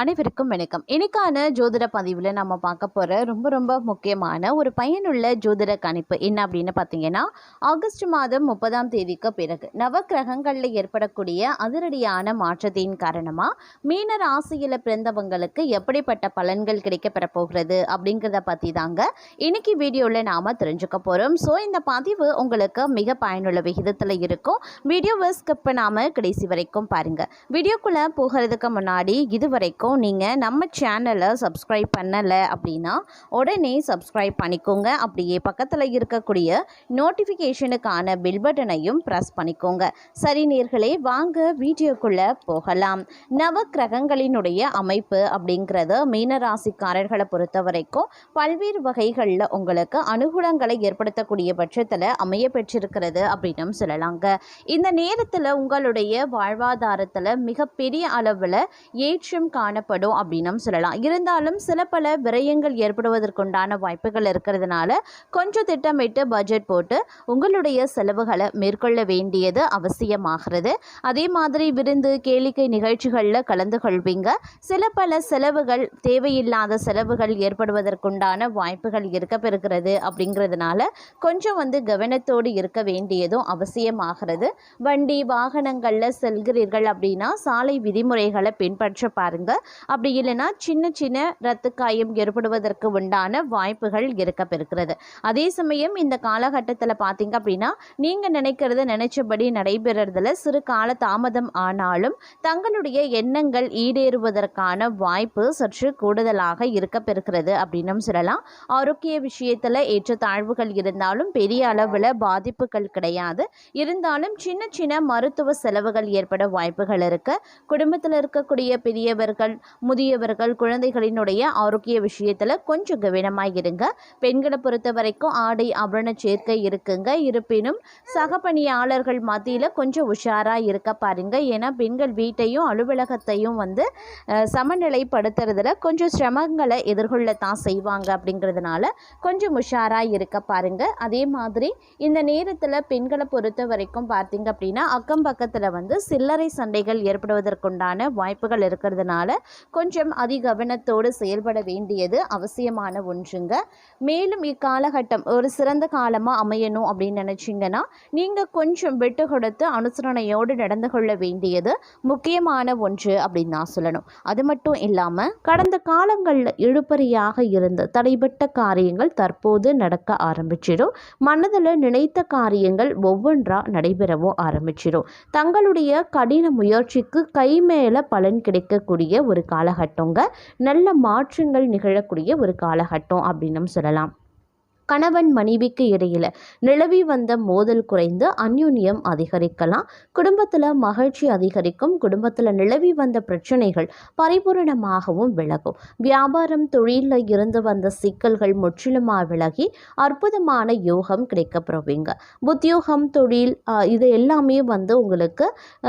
அனைவருக்கும் வணக்கம். இன்னைக்கான ஜோதிட பதிவில் நம்ம பார்க்க போகிற ரொம்ப ரொம்ப முக்கியமான ஒரு பயனுள்ள ஜோதிட கணிப்பு என்ன அப்படின்னு பார்த்தீங்கன்னா ஆகஸ்ட் மாதம் முப்பதாம் தேதிக்கு பிறகு நவக்கிரகங்களில் ஏற்படக்கூடிய அதிரடியான மாற்றத்தின் காரணமாக மீன ராசியில் பிறந்தவங்களுக்கு எப்படிப்பட்ட பலன்கள் கிடைக்கப்பெற போகிறது அப்படிங்கிறத பற்றி தாங்க இன்னைக்கு வீடியோவில் நாம் தெரிஞ்சுக்க போகிறோம் ஸோ இந்த பதிவு உங்களுக்கு மிக பயனுள்ள விகிதத்தில் இருக்கும். வீடியோவை ஸ்கிப் பண்ணாமல் கடைசி வரைக்கும் பாருங்கள் வீடியோக்குள்ளே போகிறதுக்கு முன்னாடி இது வரைக்கும் நீங்கள் நம்ம சேனலை சப்ஸ்கிரைப் பண்ணலை அப்படின்னா உடனே சப்ஸ்கிரைப் பண்ணிக்கோங்க. அப்படியே பக்கத்தில் இருக்கக்கூடிய நோட்டிஃபிகேஷனுக்கான பில் பட்டனையும் ப்ரெஸ் பண்ணிக்கோங்க. சரி நேர்களே வாங்க வீடியோக்குள்ளே போகலாம். நவ கிரகங்களினுடைய அமைப்பு அப்படிங்கிறது மீனராசிக்காரர்களை பொறுத்த வரைக்கும் பல்வேறு வகைகளில் உங்களுக்கு அனுகூலங்களை ஏற்படுத்தக்கூடிய பட்சத்தில் அமைய பெற்றிருக்கிறது அப்படின்னு சொல்லலாங்க. இந்த நேரத்தில் உங்களுடைய வாழ்வாதாரத்தில் மிகப்பெரிய அளவில் ஏற்றம் காணப்படும் அப்படின்னும் சொல்லலாம். இருந்தாலும் சில பல விரயங்கள் ஏற்படுவதற்குண்டான வாய்ப்புகள் இருக்கிறதுனால கொஞ்சம் திட்டமிட்டு பட்ஜெட் போட்டு உங்களுடைய செலவுகளை மேற்கொள்ள வேண்டியது அவசியமாகிறது. அதே மாதிரி விருந்து கேளிக்கை நிகழ்ச்சிகளில் கலந்து கொள்வீங்க. சில பல செலவுகள் தேவையில்லாத செலவுகள் ஏற்படுவதற்குண்டான வாய்ப்புகள் இருக்க பெறுகிறது அப்படிங்கிறதுனால கொஞ்சம் வந்து கவனத்தோடு இருக்க வேண்டியதும் அவசியமாகிறது. வண்டி வாகனங்களில் செல்கிறீர்கள் அப்படின்னா சாலை விதிமுறைகளை பின்பற்ற பாருங்கள் அப்படி இல்லைன்னா சின்ன சின்ன ரத்து காயம் ஏற்படுவதற்கு உண்டான வாய்ப்புகள் இருக்க பெறுகிறது அதே சமயம் இந்த காலகட்டத்தில் பார்த்தீங்க அப்படின்னா நீங்கள் நினைக்கிறத நினைச்சபடி நடைபெறதில் சிறு கால தாமதம் ஆனாலும் தங்களுடைய எண்ணங்கள் ஈடேறுவதற்கான வாய்ப்பு சற்று கூடுதலாக இருக்க பெறுகிறது அப்படின்னும் சொல்லலாம். ஆரோக்கிய விஷயத்தில் ஏற்றத்தாழ்வுகள் இருந்தாலும் பெரிய அளவில் பாதிப்புகள் கிடையாது. இருந்தாலும் சின்ன சின்ன மருத்துவ செலவுகள் ஏற்பட வாய்ப்புகள் இருக்கு. குடும்பத்தில் இருக்கக்கூடிய பெரியவர்கள் முதியவர்கள் குழந்தைகளினுடைய ஆரோக்கிய விஷயத்தில் கொஞ்சம் கவனமாக இருங்க பெண்களை பொறுத்த வரைக்கும் ஆடை ஆபரண சேர்க்கை இருக்குங்க. இருப்பினும் சக பணியாளர்கள் மத்தியில் கொஞ்சம் உஷாராக இருக்க பாருங்க. ஏன்னா பெண்கள் வீட்டையும் அலுவலகத்தையும் வந்து சமநிலைப்படுத்துறதுல கொஞ்சம் சிரமங்களை எதிர்கொள்ளத்தான் செய்வாங்க அப்படிங்கிறதுனால கொஞ்சம் உஷாராக இருக்க பாருங்க. அதே மாதிரி இந்த நேரத்தில் பெண்களை பொறுத்த வரைக்கும் பார்த்தீங்க அப்படின்னா அக்கம் பக்கத்தில் வந்து சில்லறை சண்டைகள் ஏற்படுவதற்குண்டான வாய்ப்புகள் இருக்கிறதுனால கொஞ்சம் அதிகவனத்தோடு செயல்பட வேண்டியது அவசியமான ஒன்றுங்க. மேலும் இக்காலகட்டம் ஒரு சிறந்த காலமாக அமையணும் அப்படின்னு நினச்சிங்கன்னா நீங்கள் கொஞ்சம் விட்டு கொடுத்து அனுசரணையோடு நடந்து கொள்ள வேண்டியது முக்கியமான ஒன்று அப்படின்னு நான் சொல்லணும். அது மட்டும் இல்லாமல் கடந்த காலங்களில் இழுபறியாக இருந்த தடைபட்ட காரியங்கள் தற்போது நடக்க ஆரம்பிச்சிடும். மனதில் நினைத்த காரியங்கள் ஒவ்வொன்றாக நடைபெறவும் ஆரம்பிச்சிடும். தங்களுடைய கடின முயற்சிக்கு கை மேலே பலன் கிடைக்கக்கூடிய ஒரு காலகட்டங்க. நல்ல மாற்றங்கள் நிகழக்கூடிய ஒரு காலகட்டம் அப்படின்னும் சொல்லலாம். கணவன் மனைவிக்கு இடையில் நிலவி வந்த மோதல் குறைந்து அந்யுன்யம் அதிகரிக்கலாம். குடும்பத்தில் மகிழ்ச்சி அதிகரிக்கும். குடும்பத்தில் நிலவி வந்த பிரச்சனைகள் பரிபூரணமாகவும் விலகும். வியாபாரம் தொழிலில் இருந்து வந்த சிக்கல்கள் முற்றிலுமாக விலகி அற்புதமான யோகம் கிடைக்கப்பெறுவீங்க உத்தியோகம் தொழில் இது எல்லாமே வந்து உங்களுக்கு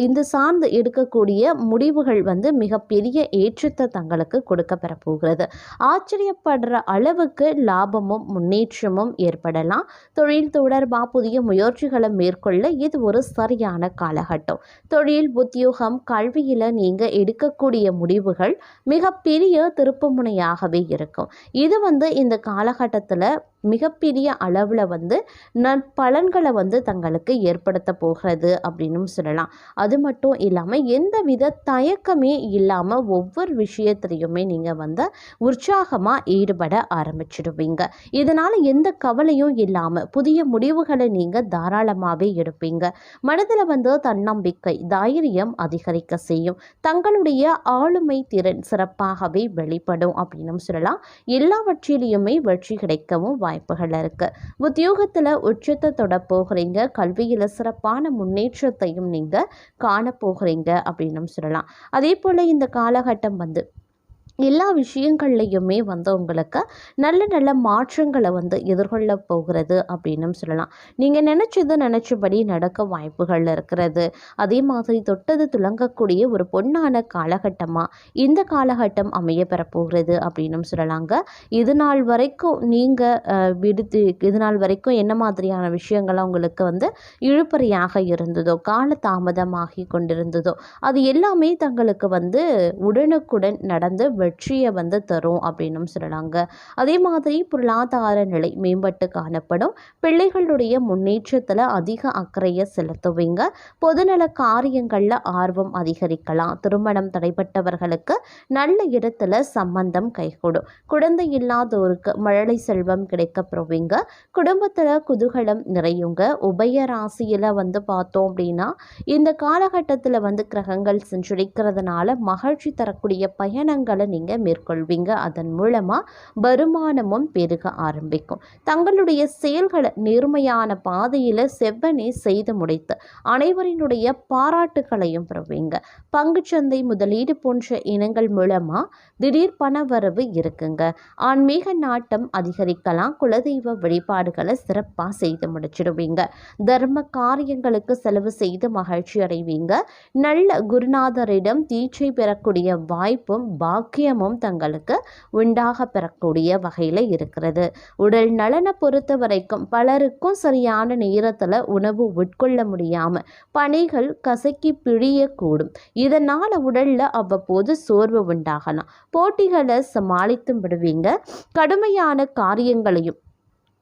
இந்த சார்ந்து எடுக்கக்கூடிய முடிவுகள் வந்து மிகப்பெரிய ஏற்றத்தை தங்களுக்கு கொடுக்க பெற போகிறது ஆச்சரியப்படுற அளவுக்கு லாபமும் முன்னேற்றம் முன்னேற்றமும் ஏற்படலாம். தொழில் தொடர்பாக புதிய முயற்சிகளை மேற்கொள்ள இது ஒரு சரியான காலகட்டம். தொழில் உத்தியோகம் கல்வியில் நீங்கள் எடுக்கக்கூடிய முடிவுகள் மிகப்பெரிய திருப்புமுனையாகவே இருக்கும். இது வந்து இந்த காலகட்டத்தில் மிகப்பெரிய அளவில் வந்து நற்பலன்களை வந்து தங்களுக்கு ஏற்படுத்த போகிறது அப்படின்னும் சொல்லலாம். அது மட்டும் இல்லாமல் எந்தவித தயக்கமே இல்லாமல் ஒவ்வொரு விஷயத்துலையுமே நீங்கள் வந்து உற்சாகமாக ஈடுபட ஆரம்பிச்சிடுவீங்க. இதனால் எந்த கவலையும் இல்லாமல் புதிய முடிவுகளை நீங்கள் தாராளமாகவே எடுப்பீங்க. மனதில் வந்து தன்னம்பிக்கை தைரியம் அதிகரிக்க செய்யும். தங்களுடைய ஆளுமை திறன் சிறப்பாகவே வெளிப்படும் அப்படின்னும் சொல்லலாம். எல்லாவற்றிலையுமே வெற்றி கிடைக்கவும் வாய்ப்புகள் இருக்கு. உத்தியோகத்தில் உச்சத்தை தொட போகிறீங்க. கல்வியில் சிறப்பான முன்னேற்றத்தையும் நீங்கள் காண போகிறீங்க அப்படின்னும் சொல்லலாம். அதே போல் இந்த காலகட்டம் வந்து எல்லா விஷயங்கள்லையுமே வந்து உங்களுக்கு நல்ல நல்ல மாற்றங்களை வந்து எதிர்கொள்ள போகிறது அப்படின்னும் சொல்லலாம். நீங்கள் நினச்சது நினச்சபடி நடக்க வாய்ப்புகள் இருக்கிறது. அதே மாதிரி தொட்டது துளங்கக்கூடிய ஒரு பொன்னான காலகட்டமாக இந்த காலகட்டம் அமைய பெறப்போகிறது அப்படின்னும் சொல்லலாங்க. இது நாள் வரைக்கும் நீங்கள் விடுத்து இது நாள் வரைக்கும் என்ன மாதிரியான விஷயங்கள்லாம் உங்களுக்கு வந்து இழுப்பறையாக இருந்ததோ கால தாமதமாகி கொண்டிருந்ததோ அது எல்லாமே தங்களுக்கு வந்து உடனுக்குடன் நடந்து வெற்றியை வந்து தரும் அப்படின்னும் சொல்லலாங்க அதே மாதிரி பொருளாதார நிலை மேம்பட்டு காணப்படும். பிள்ளைகளுடைய முன்னேற்றத்தில் அதிக அக்கறையை செலுத்துவீங்க. பொதுநல காரியங்களில் ஆர்வம் அதிகரிக்கலாம். திருமணம் தடைப்பட்டவர்களுக்கு நல்ல இடத்துல சம்பந்தம் கைகூடும். குழந்தை இல்லாதோருக்கு மழலை செல்வம் கிடைக்க பெறுவீங்க குடும்பத்தில் குதூகலம் நிறையுங்க. உபய ராசியில் வந்து பார்த்தோம் அப்படின்னா இந்த காலகட்டத்தில் வந்து கிரகங்கள் சென்றடைக்கிறதுனால மகிழ்ச்சி தரக்கூடிய பயணங்களை நீங்கள் மேற்கொள்வீங்க. அதன் மூலமாக வருமானமும் பெருக ஆரம்பிக்கும். தங்களுடைய செயல்களை நேர்மையான பாதையில் செவ்வனே செய்து முடித்து அனைவரினுடைய பாராட்டுகளையும் பெறுவீங்க. பங்குச்சந்தை முதலீடு போன்ற இனங்கள் மூலமாக திடீர் பணவரவு இருக்குங்க. ஆன்மீக நாட்டம் அதிகரிக்கலாம். குலதெய்வ வழிபாடுகளை சிறப்பாக செய்து முடிச்சிடுவீங்க. தர்ம காரியங்களுக்கு செலவு செய்து மகிழ்ச்சி அடைவீங்க. நல்ல குருநாதரிடம் தீட்சை பெறக்கூடிய வாய்ப்பும் பாக்கியமும் தங்களுக்கு உண்டாக பெறக்கூடிய வகையில் இருக்கிறது. உடல் நலனை பொறுத்த வரைக்கும் பலருக்கும் சரியான நேரத்தில் உணவு உட்கொள்ள முடியாமல் பணிகள் கசக்கி பிழியக்கூடும். இதனால் உடலில் அவ்வப்போது சோர்வு உண்டாகலாம். போட்டிகளை சமாளித்து விடுவீங்க. கடுமையான காரியங்களையும்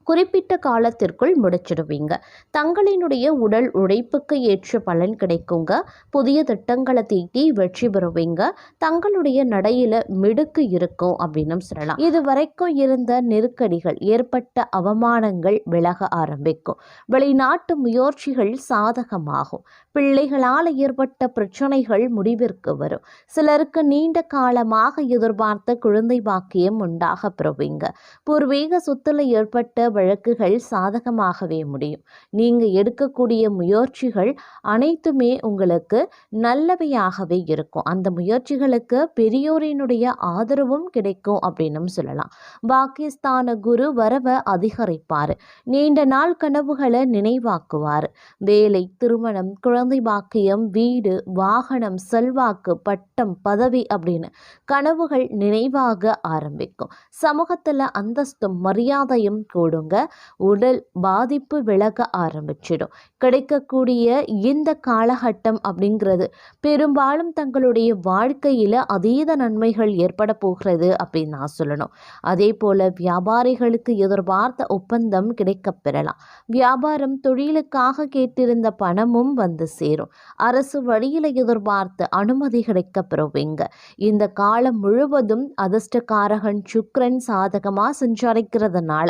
குறிப்பிட்ட காலத்திற்குள் முடிச்சிடுவீங்க. தங்களினுடைய உடல் உழைப்புக்கு ஏற்ற பலன் கிடைக்குங்க. புதிய திட்டங்களை தீட்டி வெற்றி பெறுவீங்க. தங்களுடைய நடையில மிடுக்கு இருக்கும் அப்படின்னு சொல்லலாம். இது வரைக்கும் இருந்த நெருக்கடிகள் ஏற்பட்ட அவமானங்கள் விலக ஆரம்பிக்கும். வெளிநாட்டு முயற்சிகள் சாதகமாகும். பிள்ளைகளால் ஏற்பட்ட பிரச்சனைகள் முடிவிற்கு வரும். சிலருக்கு நீண்ட காலமாக எதிர்பார்த்த குழந்தை பாக்கியம் உண்டாக பெறுவீங்க. பூர்வீக சொத்துல ஏற்பட்ட வழக்குகள் சாதகமாகவே முடியும். நீங்கள் எடுக்கக்கூடிய முயற்சிகள் அனைத்துமே உங்களுக்கு நல்லவையாகவே இருக்கும். அந்த முயற்சிகளுக்கு பெரியோரினுடைய ஆதரவும் கிடைக்கும் அப்படின்னும் சொல்லலாம். பாகிஸ்தான குரு வரவை அதிகரிப்பார். நீண்ட நாள் கனவுகளை நினைவாக்குவார். வேலை திருமணம் குழந்தை பாக்கியம் வீடு வாகனம் செல்வாக்கு பட்டம் பதவி அப்படின்னு கனவுகள் நினைவாக ஆரம்பிக்கும். சமூகத்தில் அந்தஸ்தும் மரியாதையும் கூடும். கூடுங்க உடல் பாதிப்பு விலக ஆரம்பிச்சிடும். கிடைக்கக்கூடிய இந்த காலகட்டம் அப்படிங்கிறது பெரும்பாலும் தங்களுடைய வாழ்க்கையில் அதீத நன்மைகள் ஏற்பட போகிறது அப்படின்னு நான் சொல்லணும். அதே போல் வியாபாரிகளுக்கு எதிர்பார்த்த ஒப்பந்தம் கிடைக்கப் பெறலாம். வியாபாரம் தொழிலுக்காக கேட்டிருந்த பணமும் வந்து சேரும். அரசு வழியில் எதிர்பார்த்த அனுமதி கிடைக்கப் பெறுவீங்க. இந்த காலம் முழுவதும் அதிர்ஷ்டக்காரகன் சுக்ரன் சாதகமாக சஞ்சரிக்கிறதுனால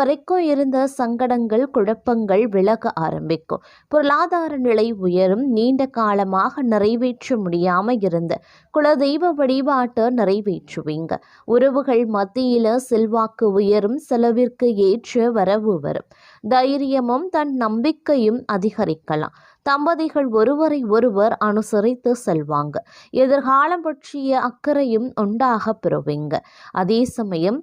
வரைக்கும் இருந்த சங்கடங்கள் குழப்பங்கள் விலக ஆரம்பிக்கும். பொருளாதார நிலை உயரும். நீண்ட காலமாக நிறைவேற்ற முடியாமல் இருந்த. குலதெய்வ வழிபாட்டை நிறைவேற்றுவீங்க. உறவுகள் மத்தியில் செல்வாக்கு உயரும். செலவிற்கு ஏற்ற வரவு வரும். தைரியமும் தன் நம்பிக்கையும் அதிகரிக்கலாம். தம்பதிகள் ஒருவரை ஒருவர் அனுசரித்து செல்வாங்க. எதிர்காலம் பற்றிய அக்கறையும் உண்டாக பெறுவீங்க. அதே சமயம்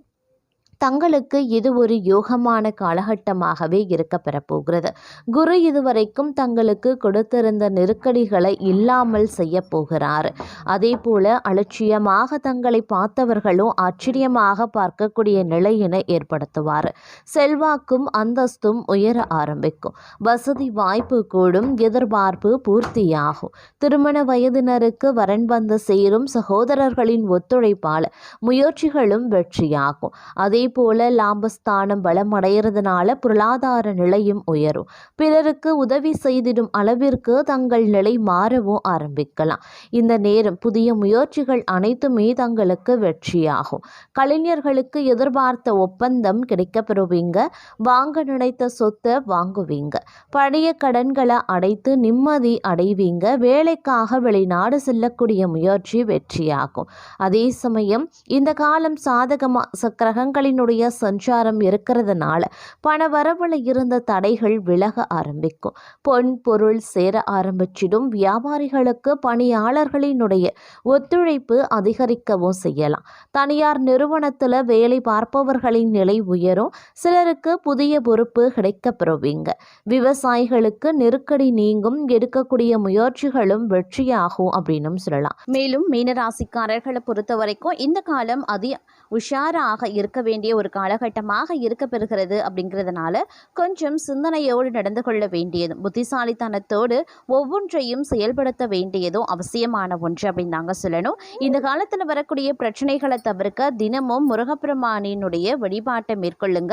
தங்களுக்கு இது ஒரு யோகமான காலகட்டமாகவே இருக்க பெறப்போகிறது. குரு இதுவரைக்கும் தங்களுக்கு கொடுத்திருந்த நெருக்கடிகளை இல்லாமல் செய்ய போகிறார். அதே போல அலட்சியமாக தங்களை பார்த்தவர்களும் ஆச்சரியமாக பார்க்கக்கூடிய நிலையினை ஏற்படுத்துவார். செல்வாக்கும் அந்தஸ்தும் உயர ஆரம்பிக்கும். வசதி வாய்ப்பு கூடும் எதிர்பார்ப்பு பூர்த்தியாகும். திருமண வயதினருக்கு வரன் வந்து சேரும் சகோதரர்களின் ஒத்துழைப்பால் முயற்சிகளும் வெற்றியாகும். அதே போல லாபஸ்தானம் பலமடைகிறதுனால பொருளாதார நிலையும் உயரும். பிறருக்கு உதவி செய்திடும் அளவிற்கு தங்கள் நிலை மாறவும் ஆரம்பிக்கலாம். இந்த நேரம் புதிய முயற்சிகள் அனைத்துமே தங்களுக்கு வெற்றியாகும். கலைஞர்களுக்கு எதிர்பார்த்த ஒப்பந்தம் கிடைக்கப்பெறுவீங்க. வாங்க நினைத்த சொத்தை வாங்குவீங்க. பழைய கடன்களை அடைத்து நிம்மதி அடைவீங்க. வேலைக்காக வெளிநாடு செல்லக்கூடிய முயற்சி வெற்றியாகும். அதே சமயம் இந்த காலம் சாதகமா கிரகங்களின் சூரியனுடைய சஞ்சாரம் இருக்கிறதுனால பண வரவில் இருந்த தடைகள் விலக ஆரம்பிக்கும். பொன் பொருள் சேர ஆரம்பிச்சிடும். வியாபாரிகளுக்கு பணியாளர்களினுடைய ஒத்துழைப்பு அதிகரிக்கவும் செய்யலாம். தனியார் நிறுவனத்தில் வேலை பார்ப்பவர்களின் நிலை உயரும். சிலருக்கு புதிய பொறுப்பு கிடைக்கப்பெறுவீங்க. விவசாயிகளுக்கு நெருக்கடி நீங்கும். எடுக்கக்கூடிய முயற்சிகளும் வெற்றியாகும் அப்படின்னு சொல்லலாம். மேலும் மீனராசிக்காரர்களை பொறுத்த வரைக்கும் இந்த காலம் அதி உஷாராக இருக்க வேண்டிய வேண்டிய ஒரு காலகட்டமாக இருக்க பெறுகிறது அப்படிங்கிறதுனால கொஞ்சம் சிந்தனையோடு நடந்து கொள்ள வேண்டியதும் புத்திசாலித்தனத்தோடு ஒவ்வொன்றையும் செயல்படுத்த வேண்டியதும் அவசியமான ஒன்று அப்படின்னு தாங்க சொல்லணும். இந்த காலத்தில் வரக்கூடிய பிரச்சனைகளை தவிர்க்க தினமும் முருகப்பெருமானினுடைய வழிபாட்டை மேற்கொள்ளுங்க.